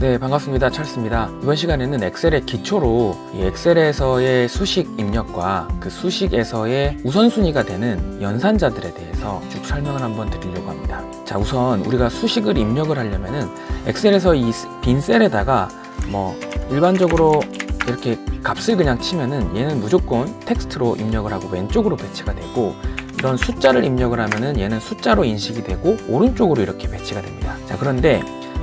네, 반갑습니다. 찰스입니다. 이번 시간에는 엑셀의 기초로 이 엑셀에서의 수식 입력과 그 수식에서의 우선순위가 되는 연산자들에 대해서 쭉 설명을 한번 드리려고 합니다. 자, 우선 우리가 수식을 입력을 하려면은 엑셀에서 이 빈 셀에다가 뭐 일반적으로 이렇게 값을 그냥 치면은 얘는 무조건 텍스트로 입력을 하고 왼쪽으로 배치가 되고 이런 숫자를 입력을 하면은 얘는 숫자로 인식이 되고 오른쪽으로 이렇게 배치가 됩니다. 자, 그런데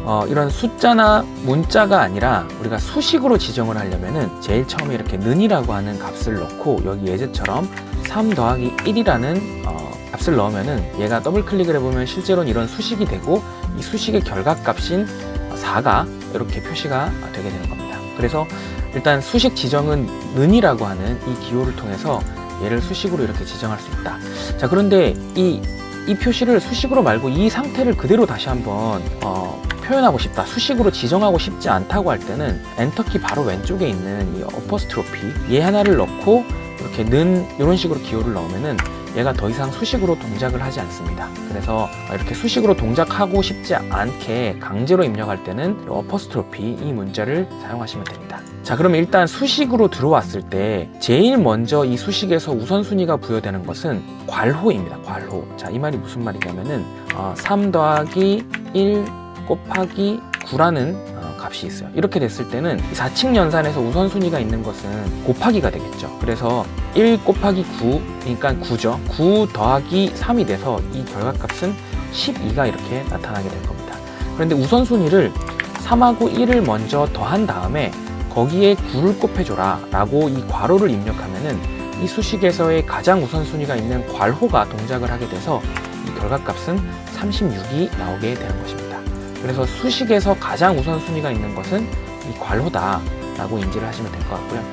어, 이런 숫자나 문자가 아니라 우리가 수식으로 지정을 하려면은 제일 처음에 이렇게 는이라고 하는 값을 넣고 여기 예제처럼 3 더하기 1이라는 어, 값을 넣으면은 얘가 더블 클릭을 해보면 실제로는 이런 수식이 되고 이 수식의 결과값인 4가 이렇게 표시가 되게 되는 겁니다. 그래서 일단 수식 지정은 는이라고 하는 이 기호를 통해서 얘를 수식으로 이렇게 지정할 수 있다. 자 그런데 이, 이 표시를 수식으로 말고 이 상태를 그대로 다시 한번 어, 표현하고 싶다. 수식으로 지정하고 싶지 않다고 할 때는 엔터키 바로 왼쪽에 있는 이 어퍼스트로피 얘 하나를 넣고 이렇게 는 이런 식으로 기호를 넣으면은 얘가 더 이상 수식으로 동작을 하지 않습니다. 그래서 이렇게 수식으로 동작하고 싶지 않게 강제로 입력할 때는 이 어퍼스트로피 이 문자를 사용하시면 됩니다. 자, 그러면 일단 수식으로 들어왔을 때 제일 먼저 이 수식에서 우선순위가 부여되는 것은 괄호입니다. 괄호. 자, 이 말이 무슨 말이냐면은 어, 3 더하기 1 곱하기 9라는 어, 값이 있어요. 이렇게 됐을 때는 4층 연산에서 우선순위가 있는 것은 곱하기가 되겠죠. 그래서 1 곱하기 9, 그러니까 9죠. 9 더하기 3이 돼서 이 결과값은 12가 이렇게 나타나게 될 겁니다. 그런데 우선순위를 3하고 1을 먼저 더한 다음에 거기에 9를 곱해줘라 라고 이 괄호를 입력하면은 이 수식에서의 가장 우선순위가 있는 괄호가 동작을 하게 돼서 이 결과값은 36이 나오게 되는 것입니다. 그래서 수식에서 가장 우선순위가 있는 것은 이 괄호다 라고 인지를 하시면 될 것 같고요.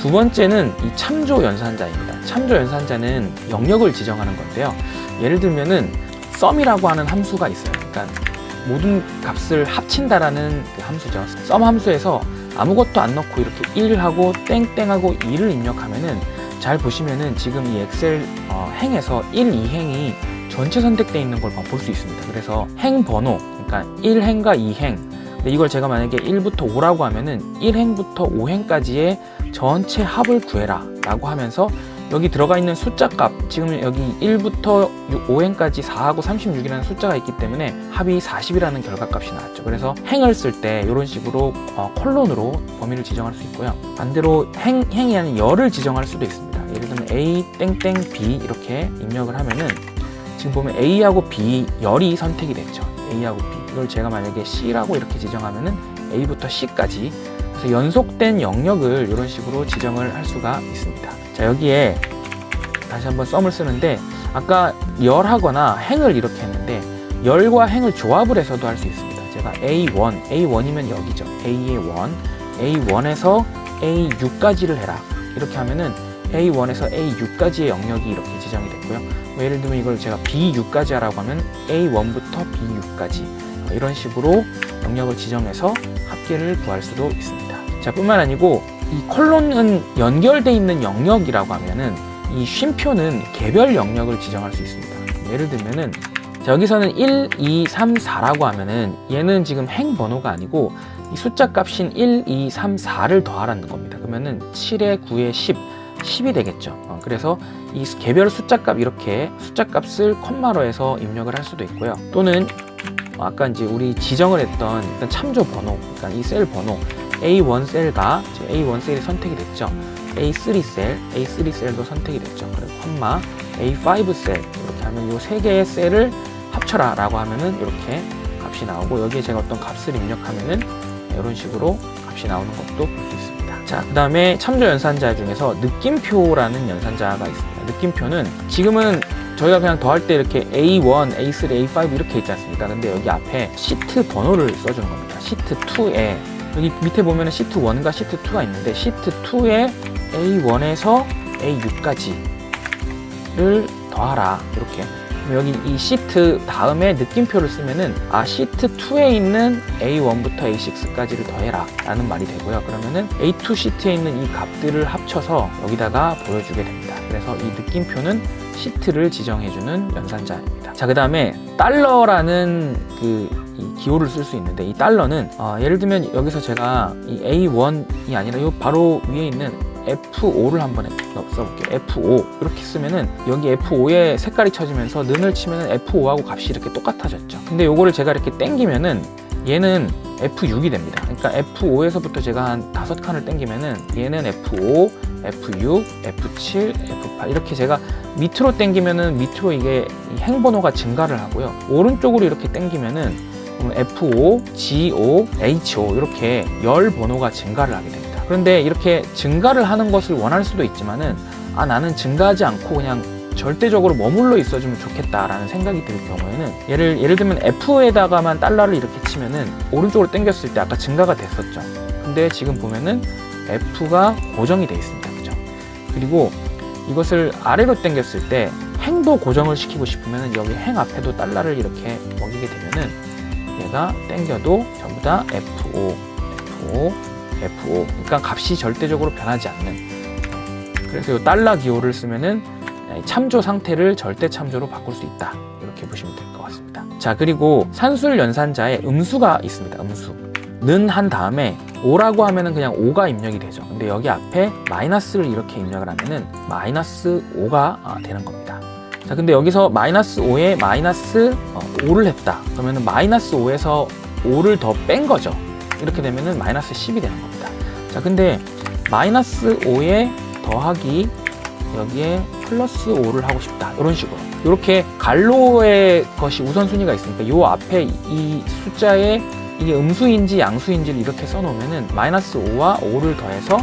두 번째는 이 참조 연산자입니다. 참조 연산자는 영역을 지정하는 건데요. 예를 들면은 썸이라고 하는 함수가 있어요. 그러니까 모든 값을 합친다라는 그 함수죠. 썸 함수에서 아무것도 안 넣고 이렇게 1하고 땡땡하고 2를 입력하면은 잘 보시면은 지금 이 엑셀 어, 행에서 1, 2행이 전체 선택되어 있는 걸 볼 수 있습니다. 그래서 행 번호, 그러니까 1행과 2행. 근데 이걸 제가 만약에 1부터 5라고 하면은 1행부터 5행까지의 전체 합을 구해라 라고 하면서 여기 들어가 있는 숫자 값, 지금 여기 1부터 5행까지 4하고 36이라는 숫자가 있기 때문에 합이 40이라는 결과값이 나왔죠. 그래서 행을 쓸 때 이런 식으로 어, 콜론으로 범위를 지정할 수 있고요. 반대로 행, 행이 아닌 열을 지정할 수도 있습니다. 예를 들면 A 땡땡 B 이렇게 입력을 하면은 지금 보면 A하고 B 열이 선택이 됐죠. A하고 B. 이걸 제가 만약에 C라고 이렇게 지정하면은 A부터 C까지 그래서 연속된 영역을 이런 식으로 지정을 할 수가 있습니다. 자, 여기에 다시 한번 썸을 쓰는데 아까 열하거나 행을 이렇게 했는데 열과 행을 조합을 해서도 할 수 있습니다. 제가 A1, A1이면 여기죠. A의 1, A1에서 A6까지를 해라. 이렇게 하면은 A1에서 A6까지의 영역이 이렇게 지정이 됐고요. 뭐 예를 들면 이걸 제가 B6까지 하라고 하면 A1부터 B6까지 이런 식으로 영역을 지정해서 합계를 구할 수도 있습니다. 자, 뿐만 아니고 이 콜론은 연결돼 있는 영역이라고 하면은 이 쉼표는 개별 영역을 지정할 수 있습니다. 예를 들면은 자, 여기서는 1, 2, 3, 4라고 하면은 얘는 지금 행 번호가 아니고 이 숫자 값인 1, 2, 3, 4를 더하라는 겁니다. 그러면은 7에 9에 10, 10이 되겠죠. 어, 그래서 이 개별 숫자 값 이렇게 숫자 값을 콤마로 해서 입력을 할 수도 있고요. 또는 아까 이제 우리 지정을 했던 참조 번호, 그러니까 이 셀 번호 A1 셀과 A1 셀이 선택이 됐죠. A3 셀, A3 셀도 선택이 됐죠. 그리고 콤마 A5 셀 이렇게 하면 이 세 개의 셀을 합쳐라 라고 하면은 이렇게 값이 나오고 여기에 제가 어떤 값을 입력하면은 이런 식으로 값이 나오는 것도 볼 수 있습니다. 자, 그 다음에 참조 연산자 중에서 느낌표라는 연산자가 있습니다. 느낌표는 지금은 저희가 그냥 더할 때 이렇게 A1, A3, A5 이렇게 있지 않습니까? 근데 여기 앞에 시트 번호를 써주는 겁니다. 시트 2에. 여기 밑에 보면 시트 1과 시트 2가 있는데 시트 2에 A1에서 A6까지를 더하라. 이렇게. 여기 이 시트 다음에 느낌표를 쓰면은 아 시트 2에 있는 A1부터 A6까지를 더해라. 라는 말이 되고요. 그러면은 A2 시트에 있는 이 값들을 합쳐서 여기다가 보여주게 됩니다 그래서 이 느낌표는 시트를 지정해주는 연산자입니다 자 그 다음에 달러라는 그이 기호를 쓸 수 있는데 이 달러는 어, 예를 들면 여기서 제가 이 A1이 아니라 요 바로 위에 있는 F5를 한번 넣- 써볼게요. F5 이렇게 쓰면은 여기 F5에 색깔이 쳐지면서 는을 치면은 F5하고 값이 이렇게 똑같아졌죠. 근데 요거를 제가 이렇게 땡기면은 얘는 F6이 됩니다. 그러니까 F5에서부터 제가 한 다섯 칸을 땡기면은 얘는 F5, F6, F7, F8 이렇게 제가 밑으로 땡기면은 밑으로 이게 이 행번호가 증가를 하고요. 오른쪽으로 이렇게 땡기면은 F5, G5, H5 이렇게 열 번호가 증가를 하게 됩니다. 그런데 이렇게 증가를 하는 것을 원할 수도 있지만은 아 나는 증가하지 않고 그냥 절대적으로 머물러 있어주면 좋겠다라는 생각이 들 경우에는 예를 예를 들면 F에다가만 달러를 이렇게 치면은 오른쪽으로 당겼을 때 아까 증가가 됐었죠. 근데 지금 보면은 F가 고정이 돼 있습니다. 그리고 이것을 아래로 당겼을 때 행도 고정을 시키고 싶으면 여기 행 앞에도 달러를 이렇게 먹이게 되면은 얘가 당겨도 전부 다 F5, F5, F5. 그러니까 값이 절대적으로 변하지 않는. 그래서 이 달러 기호를 쓰면은 참조 상태를 절대 참조로 바꿀 수 있다. 이렇게 보시면 될 것 같습니다. 자, 그리고 산술 연산자에 음수가 있습니다. 음수. 는한 다음에 5라고 하면은 그냥 5가 입력이 되죠. 근데 여기 앞에 마이너스를 이렇게 입력을 하면은 마이너스 5가 아, 되는 겁니다. 자, 근데 여기서 마이너스 5에 마이너스 5를 했다. 그러면은 마이너스 5에서 5를 더 뺀 거죠. 이렇게 되면은 마이너스 10이 되는 겁니다. 자, 근데 마이너스 5에 더하기 여기에 플러스 5를 하고 싶다. 이런 식으로. 이렇게 갈로의 것이 우선순위가 있으니까 요 앞에 이 숫자에 이게 음수인지 양수인지를 이렇게 써놓으면은 마이너스 5와 5를 더해서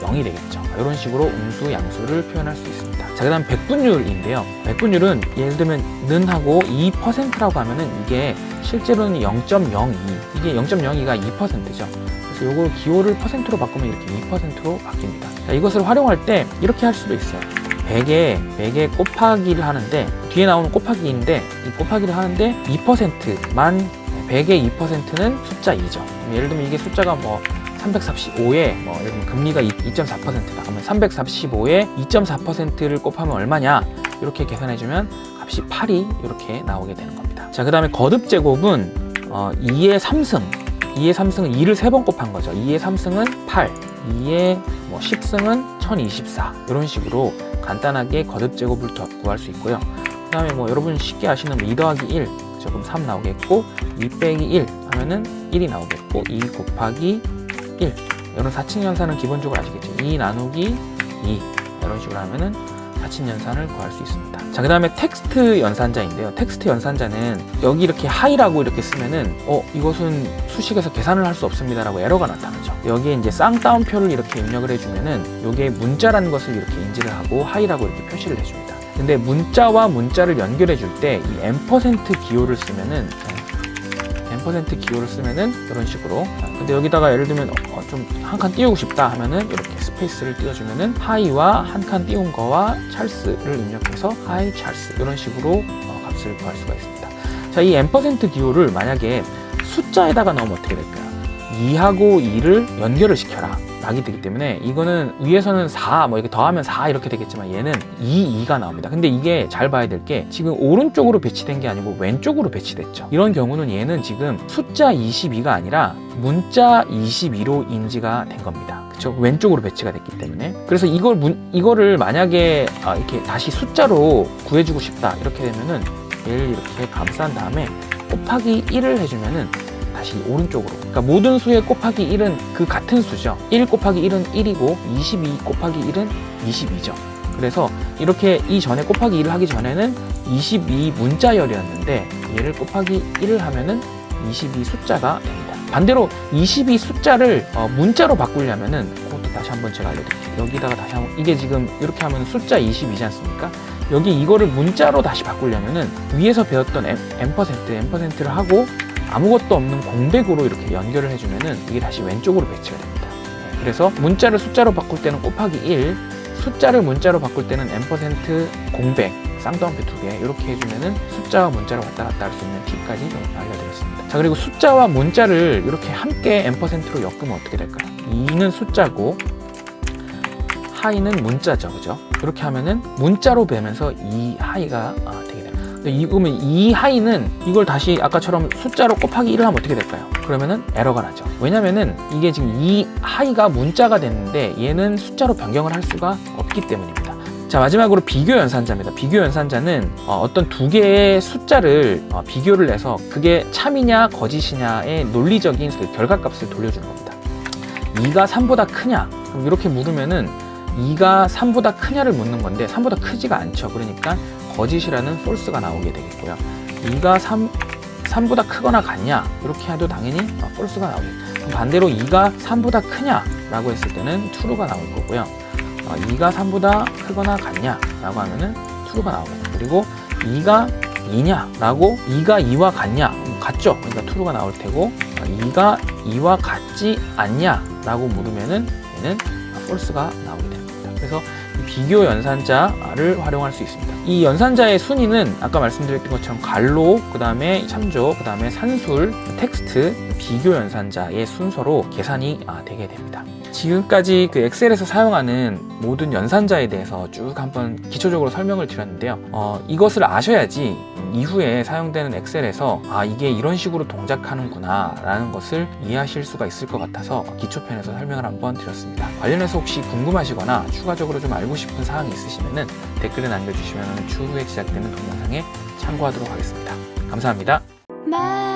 0이 되겠죠. 이런 식으로 음수, 양수를 표현할 수 있습니다. 자, 그 다음 백분율인데요. 백분율은 예를 들면 는하고 2%라고 하면은 이게 실제로는 0.02. 이게 0.02가 2%죠. 그래서 요거 기호를 퍼센트로 바꾸면 이렇게 2%로 바뀝니다. 자, 이것을 활용할 때 이렇게 할 수도 있어요. 100에 100에 곱하기를 하는데 뒤에 나오는 곱하기인데 이 곱하기를 하는데 2%만 100의 2%는 숫자 2죠. 예를 들면 이게 숫자가 뭐 345에 뭐 예를 들면 금리가 2.4%다. 그러면 345에 2.4%를 곱하면 얼마냐? 이렇게 계산해 주면 값이 8이 이렇게 나오게 되는 겁니다. 자, 그 다음에 거듭 제곱은 어, 2의 3승 2의 3승은 2를 3번 곱한 거죠. 2의 3승은 8, 2의 뭐 10승은 1024. 이런 식으로 간단하게 거듭 제곱을 더 구할 수 있고요. 그 다음에 뭐 여러분 쉽게 아시는 뭐2 더하기 1, 그죠? 그럼 3 나오겠고, 2 빼기 1 하면은 1이 나오겠고, 2 곱하기 1. 이런 사칙연산은 기본적으로 아시겠죠? 2 나누기 2. 이런 식으로 하면은 사칙연산을 구할 수 있습니다. 자, 그 다음에 텍스트 연산자인데요. 텍스트 연산자는 여기 이렇게 하이라고 이렇게 쓰면은, 어, 이것은 수식에서 계산을 할 수 없습니다라고 에러가 나타나죠. 여기에 이제 쌍따옴표를 이렇게 입력을 해주면은, 요게 문자라는 것을 이렇게 인지를 하고 하이라고 이렇게 표시를 해줍니다. 근데 문자와 문자를 연결해 줄 때이 M% 기호를 쓰면은, M% 기호를 쓰면은 이런 식으로. 자, 근데 여기다가 예를 들면 어, 좀한 칸 띄우고 싶다 하면은 이렇게 스페이스를 띄워주면은 하이와 한 칸 띄운 거와 찰스를 입력해서 하이 찰스 이런 식으로 어, 값을 구할 수가 있습니다. 자, 이 M% 기호를 만약에 숫자에다가 넣으면 어떻게 될까요? 2하고 2를 연결을 시켜라. 낙이 되기 때문에 이거는 위에서는 4, 뭐 이렇게 더하면 4 이렇게 되겠지만 얘는 2, 2가 나옵니다. 근데 이게 잘 봐야 될 게 지금 오른쪽으로 배치된 게 아니고 왼쪽으로 배치됐죠. 이런 경우는 얘는 지금 숫자 22가 아니라 문자 22로 인지가 된 겁니다. 그쵸? 왼쪽으로 배치가 됐기 때문에. 그래서 이걸 문, 이거를 만약에 아, 이렇게 다시 숫자로 구해주고 싶다 이렇게 되면은 얘를 이렇게 감싼 다음에 곱하기 1을 해주면은 다시 오른쪽으로. 그러니까 모든 수의 곱하기 1은 그 같은 수죠. 1 곱하기 1은 1이고 22 곱하기 1은 22죠. 그래서 이렇게 이전에 곱하기 1을 하기 전에는 22 문자열이었는데 얘를 곱하기 1을 하면은 22 숫자가 됩니다. 반대로 22 숫자를 어, 문자로 바꾸려면은 그것도 다시 한번 제가 알려드릴게요. 여기다가 다시 한번 이게 지금 이렇게 하면 숫자 22지 않습니까? 여기 이거를 문자로 다시 바꾸려면은 위에서 배웠던 M, M%, M%를 하고 아무것도 없는 공백으로 이렇게 연결을 해주면은 이게 다시 왼쪽으로 배치가 됩니다. 네, 그래서 문자를 숫자로 바꿀 때는 곱하기 1, 숫자를 문자로 바꿀 때는 M% 공백, 쌍따옴표 두 개 이렇게 해주면은 숫자와 문자로 왔다 갔다 할 수 있는 팁까지 좀 알려드렸습니다. 자 그리고 숫자와 문자를 이렇게 함께 M%로 엮으면 어떻게 될까요? 2는 숫자고 하이는 문자죠, 그죠? 이렇게 하면은 문자로 배면서 이 하이가 아. 이, 그러면 이 하이는 이걸 다시 아까처럼 숫자로 곱하기 1을 하면 어떻게 될까요? 그러면은 에러가 나죠. 왜냐면은 이게 지금 이 하이가 문자가 됐는데 얘는 숫자로 변경을 할 수가 없기 때문입니다. 자 마지막으로 비교 연산자입니다. 비교 연산자는 어, 떤두 개의 숫자를 어, 비교를 해서 그게 참이냐 거짓이냐의 논리적인 그 결과값을 돌려주는 겁니다. 2가 3보다 크냐? 그럼 이렇게 물으면은 2가 3보다 크냐를 묻는 건데 3보다 크지가 않죠. 그러니까 거짓이라는 false가 나오게 되겠고요. 2가 3, 3보다 크거나 같냐? 이렇게 해도 당연히 어, false가 나오겠죠. 반대로 2가 3보다 크냐라고 했을 때는 true가 나올 거고요. 어, 2가 3보다 크거나 같냐? 라고 하면은 true가 나오겠죠. 그리고 2가 2냐라고 2가 2와 같냐? 음, 같죠. 그러니까 true가 나올 테고 어, 2가 2와 같지 않냐라고 물으면은 얘는 false가 나오게 됩니다. 그래서 이 비교 연산자를 활용할 수 있습니다. 이 연산자의 순위는 아까 말씀드렸던 것처럼 갈로, 그 다음에 참조, 그 다음에 산술, 텍스트, 비교 연산자의 순서로 계산이 아, 되게 됩니다. 지금까지 그 엑셀에서 사용하는 모든 연산자에 대해서 쭉 한번 기초적으로 설명을 드렸는데요. 어, 이것을 아셔야지 이후에 사용되는 엑셀에서 아 이게 이런 식으로 동작하는구나 라는 것을 이해하실 수가 있을 것 같아서 기초편에서 설명을 한번 드렸습니다. 관련해서 혹시 궁금하시거나 추가적으로 좀 알고 싶은 사항이 있으시면 댓글에 남겨주시면 추후에 제작되는 동영상에 참고하도록 하겠습니다. 감사합니다. 말